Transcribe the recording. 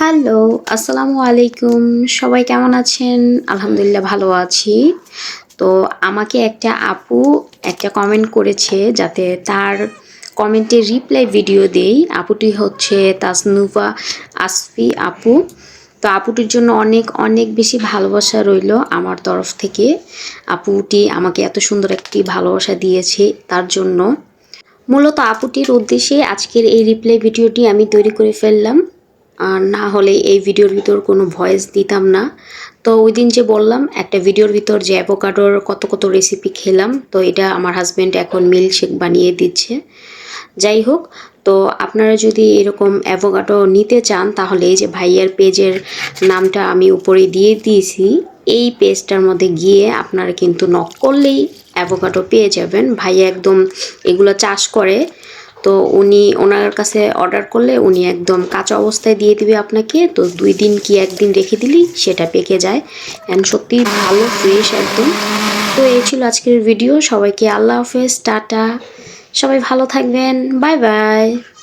Hello, আসসালামু আলাইকুম। সবাই কেমন আছেন? আলহামদুলিল্লাহ ভালো আছি। তো আমাকে একটা আপু একটা কমেন্ট করেছে যাতে তার কমেন্টে রিপ্লাই ভিডিও দেই। আপুটি হচ্ছে তাসনুভা আসফি আপু। তো আপুটির জন্য অনেক অনেক বেশি ভালোবাসা রইল আমার তরফ থেকে। আপুটি আমাকে এত সুন্দর একটি ভালোবাসা দিয়েছে তার জন্য। মূলত আপুটির উদ্দেশ্যে আজকের এই রিপ্লাই ভিডিওটি আমি তৈরি করে ফেললাম। আর না হলে এই ভিডিওর ভিতর কোনো ভয়েস দিতাম না। তো ওই দিন যে বললাম, একটা ভিডিওর ভিতর যে অ্যাভোকাডোর কত কত রেসিপি খেলাম, তো এটা আমার হাজব্যান্ড এখন মিল্ক শেক বানিয়ে দিচ্ছে। যাই হোক, তো আপনারা যদি এরকম অ্যাভোকাডো নিতে চান, তাহলে এই যে ভাইয়ার পেজের নামটা আমি উপরে দিয়ে দিয়েছি, এই পেজটার মধ্যে গিয়ে আপনারা কিন্তু নক করলেই অ্যাভোকাডো পেয়ে যাবেন। ভাইয়া একদম এগুলো চাষ করে তো উনি ওনার কাছে অর্ডার করলে উনি একদম কাঁচা অবস্থায় দিয়ে দিবে আপনাকে। তো দুই দিন কি একদিন রেখে দিলি? সেটা পেকে যায়। অ্যান্ড সত্যি ভালো ফ্রেশ একদম। তো এই ছিল আজকের ভিডিও সবাইকে আল্লাহ হাফেজ, টাটা। সবাই ভালো থাকবেন। Bye bye.